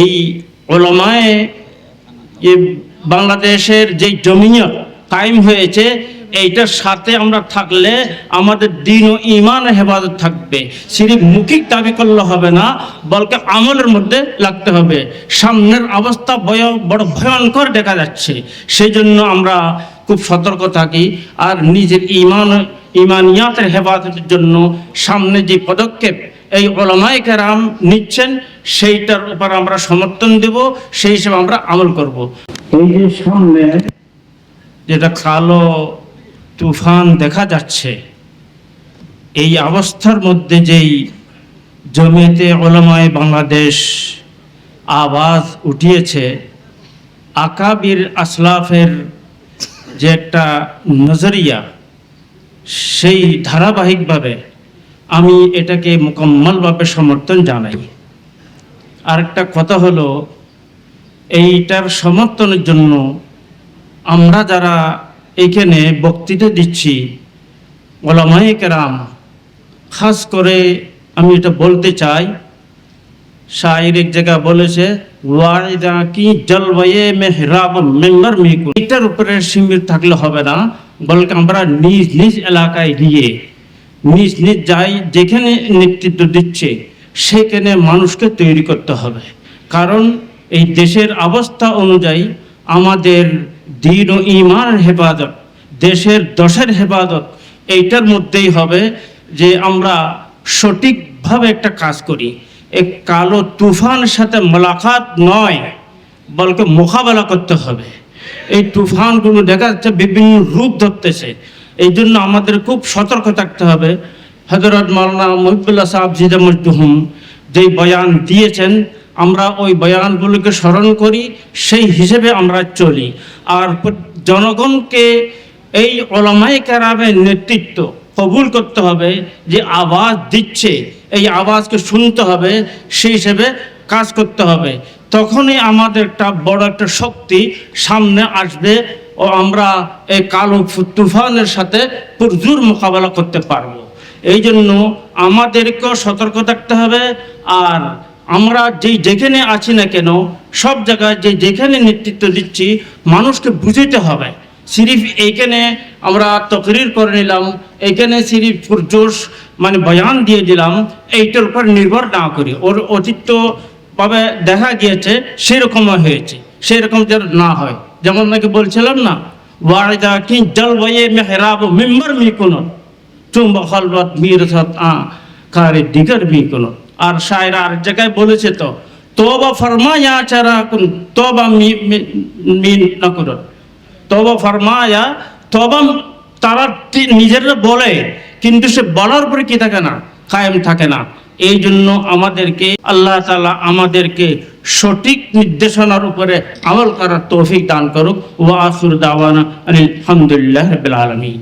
এই ওলমায় যে বাংলাদেশের যে জমিয়ত কায়েম হয়েছে, এইটার সাথে আমরা থাকলে আমাদের দিন ও ইমান হেফাজত থাকবে। সিরিফ মুখিক দাবি করলে হবে না বলকে আমলের মধ্যে লাগতে হবে। সামনের অবস্থা ভয় বড় ভয়ঙ্কর দেখা যাচ্ছে। সেই জন্য আমরা খুব সতর্ক থাকি আর নিজের ইমান ইমানিয়াতের হেফাজতের জন্য সামনে যে পদক্ষেপ এই ওলামাই কেরাম নিচ্ছেন, সেইটার উপর আমরা সমর্থন দেব, সেই হিসেবে আমরা আমল করব। এই যে সামনে যেটা কালো তুফান দেখা যাচ্ছে, এই অবস্থার মধ্যে যেই জমিতে ওলামায় বাংলাদেশ আওয়াজ উঠিয়েছে, আকাবির আসলাফের যে একটা নজরিয়া সেই ধারাবাহিকভাবে আমি এটাকে মোকাম্মলভাবে সমর্থন জানাই। আরেকটা কথা হলো, এইটার সমর্থনের জন্য আমরা যারা এখানে বক্তৃতা দিচ্ছি, ওলামায়ে কেরাম, খাস করে আমি এটা বলতে চাই, শায়ের এক জায়গায় বলেছে, ওয়াইদা কি জলবায়ে মেহরাব মেম্বার মিকু এটার উপরে সীমিত থাকলে হবে না। বলকে আমরা নিজ নিজ এলাকায় গিয়ে, নিজ নিজ যাই যেখানে নেতৃত্ব দিচ্ছে, সেখানে মানুষকে তৈরি করতে হবে। কারণ এই দেশের অবস্থা অনুযায়ী আমাদের দিন ও ইমানের হেফাজত, দেশের দশের হেফাজত, এইটার মধ্যেই হবে যে আমরা সঠিকভাবে একটা কাজ করি। এই কালো তুফানের সাথে মোলাকাত নয়, বলকে মোকাবেলা করতে হবে। এই তুফানগুলো দেখা যাচ্ছে বিভিন্ন রূপ ধরতেছে। এই জন্য আমাদের খুব সতর্ক থাকতে হবে। হজরত মাওলানা মহিবুল্লাহ সাহেব জিদা মজদুহুম যেই বয়ান দিয়েছেন, আমরা ওই বয়ানগুলোকে স্মরণ করি, সেই হিসেবে আমরা চলি। আর জনগণকে এই ওলামাই কারামের নেতৃত্ব কবুল করতে হবে যে আওয়াজ দিচ্ছে। এই আওয়াজকে শুনতে হবে, সেই হিসেবে কাজ করতে হবে। তখনই আমাদের একটা বড় একটা শক্তি সামনে আসবে ও আমরা এই কালো তুফানের সাথে পুরজুর মোকাবেলা করতে পারব। এই জন্য আমাদেরকেও সতর্ক থাকতে হবে আর আমরা যেই যেখানে আছি না কেন, সব জায়গায় যে যেখানে নেতৃত্ব দিচ্ছি, মানুষকে বুঝতে হবে। সিরিফ এইখানে আমরা তকরির করে নিলাম, এইখানে সিরিফ পুরজোশ মানে বয়ান দিয়ে দিলাম, এইটার উপর নির্ভর না করি। ওর অতীতভাবে দেখা গিয়েছে সেরকম হয়েছে, সেরকম যেন না হয়। যেমন নাকি বলছিলাম না ওয়াইদা কি জলবায়ে মেহরাব মেম্বার মি কোনো, চুম্বা খলবত মিরসত আ কারে দিগর মি কোনো। আর শায়রা আর জায়গায় বলেছে তো, তোবা ফরমায়া চারা কুন, তোবা মি না করো তবা ফরমায়া, তবা তারা নিজেরা বলে, কিন্তু সে বলার পরে কি থাকে না, কায়েম থাকে না। এই জন্য আমাদেরকে আল্লাহ তালা আমাদেরকে সঠিক নির্দেশনার উপরে আমল করার তৌফিক দান করুক। ওয়া আসুর দাওয়ানা আলহামদুলিল্লাহ আলমী